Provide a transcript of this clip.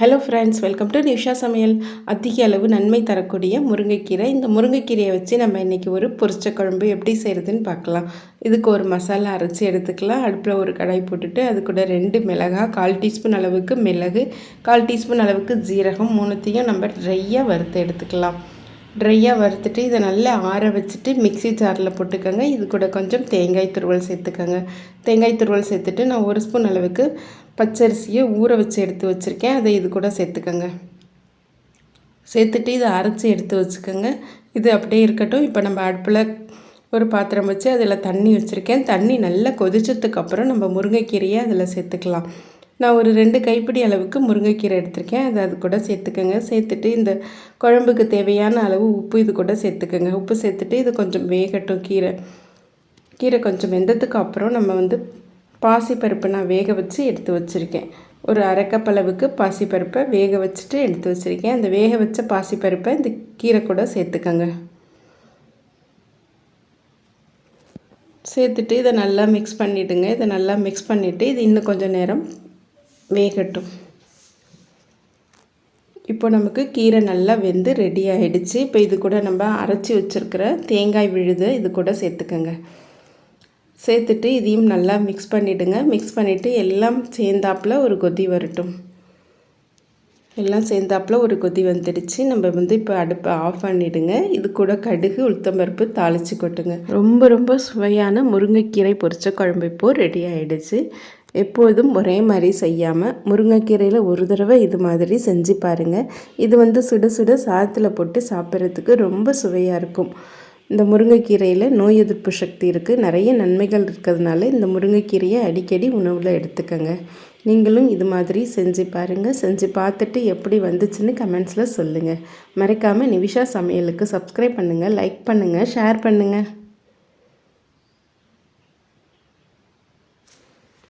Hello friends welcome to Nisha சமையல் அதிக அளவு நன்மை தரக்கூடிய முருங்கைக்கீரை. இந்த முருங்கைக்கீரையை வச்சு நம்ம இன்றைக்கி ஒரு பொரிச்ச குழம்பு எப்படி செய்கிறதுன்னு பார்க்கலாம். இதுக்கு ஒரு மசாலா அரைச்சி எடுத்துக்கலாம். அடுப்பில் ஒரு கடாய் போட்டுட்டு அது கூட ரெண்டு மிளகாய் கால் டீஸ்பூன் அளவுக்கு மிளகு கால் டீஸ்பூன் அளவுக்கு ஜீரகம் மூணுத்தையும் நம்ம ட்ரையாக வறுத்து எடுத்துக்கலாம். ட்ரையாக வறுத்துட்டு இதை நல்லா ஆற வச்சுட்டு மிக்சி ஜாரில் போட்டுக்கோங்க. இது கூட கொஞ்சம் தேங்காய் துருவல் சேர்த்துக்கோங்க. தேங்காய் துருவல் சேர்த்துட்டு நான் ஒரு ஸ்பூன் அளவுக்கு பச்சரிசியை ஊற வச்சு எடுத்து வச்சுருக்கேன். அதை இது கூட சேர்த்துக்கோங்க. சேர்த்துட்டு இதை அரைச்சி எடுத்து வச்சுக்கோங்க. இது அப்படியே இருக்கட்டும். இப்போ நம்ம அடுப்பில் ஒரு பாத்திரம் வச்சு அதில் தண்ணி வச்சுருக்கேன். தண்ணி நல்லா கொதிச்சதுக்கப்புறம் நம்ம முருங்கைக்கீரையை அதில் சேர்த்துக்கலாம். நான் ஒரு ரெண்டு கைப்பிடி அளவுக்கு முருங்கைக்கீரை எடுத்திருக்கேன். அதை அது கூட சேர்த்துக்கோங்க. சேர்த்துட்டு இந்த குழம்புக்கு தேவையான அளவு உப்பு இது கூட சேர்த்துக்கோங்க. உப்பு சேர்த்துட்டு இது கொஞ்சம் வேகட்டும் கீரை. கீரை கொஞ்சம் வெந்ததுக்கு அப்புறம் நம்ம வந்து பாசிப்பருப்பு நான் வேக வச்சு எடுத்து வச்சுருக்கேன். ஒரு அரைக்கப்பளவுக்கு பாசிப்பருப்பை வேக வச்சுட்டு எடுத்து வச்சுருக்கேன். அந்த வேக வச்ச பாசிப்பருப்பை இந்த கீரை கூட சேர்த்துக்கோங்க. சேர்த்துட்டு இதை நல்லா மிக்ஸ் பண்ணிவிடுங்க இதை நல்லா மிக்ஸ் பண்ணிவிட்டு இது இன்னும் கொஞ்சம் நேரம் வேகட்டும். இப்போ நமக்கு கீரை நல்லா வெந்து ரெடி ஆகிடுச்சு இப்போ இது கூட நம்ம அரைச்சி வச்சுருக்கிற தேங்காய் விழுது இது கூட சேர்த்துக்கோங்க. சேர்த்துட்டு இதையும் நல்லா மிக்ஸ் பண்ணிவிடுங்க மிக்ஸ் பண்ணிவிட்டு எல்லாம் சேர்ந்தாப்பில் ஒரு கொதி வரட்டும். எல்லாம் சேர்ந்தாப்பில் ஒரு கொதி வந்துடுச்சு. நம்ம வந்து இப்போ அடுப்பை ஆஃப் பண்ணிவிடுங்க இது கூட கடுகு உளுத்தம்பருப்பு தாளித்து கொட்டுங்க. ரொம்ப ரொம்ப சுவையான முருங்கைக்கீரை பொரிச்ச குழம்பு இப்போது ரெடி ஆகிடுச்சு எப்போதும் ஒரே மாதிரி செய்யாமல் முருங்கைக்கீரையில் ஒரு தடவை இது மாதிரி செஞ்சு பாருங்கள் இது வந்து சுட சுட சாதத்தில் போட்டு சாப்பிட்றதுக்கு ரொம்ப சுவையாக இருக்கும். இந்த முருங்கைக்கீரையில் நோய் எதிர்ப்பு சக்தி இருக்குது நிறைய நன்மைகள் இருக்கிறதுனால இந்த முருங்கைக்கீரையை அடிக்கடி உணவில் எடுத்துக்கோங்க. நீங்களும் இது மாதிரி செஞ்சு பாருங்கள் செஞ்சு பார்த்துட்டு எப்படி வந்துச்சுன்னு கமெண்ட்ஸில் சொல்லுங்கள் மறக்காமல் நிவிஷா சமையலுக்கு சப்ஸ்கிரைப் பண்ணுங்கள் லைக் பண்ணுங்கள் ஷேர் பண்ணுங்கள்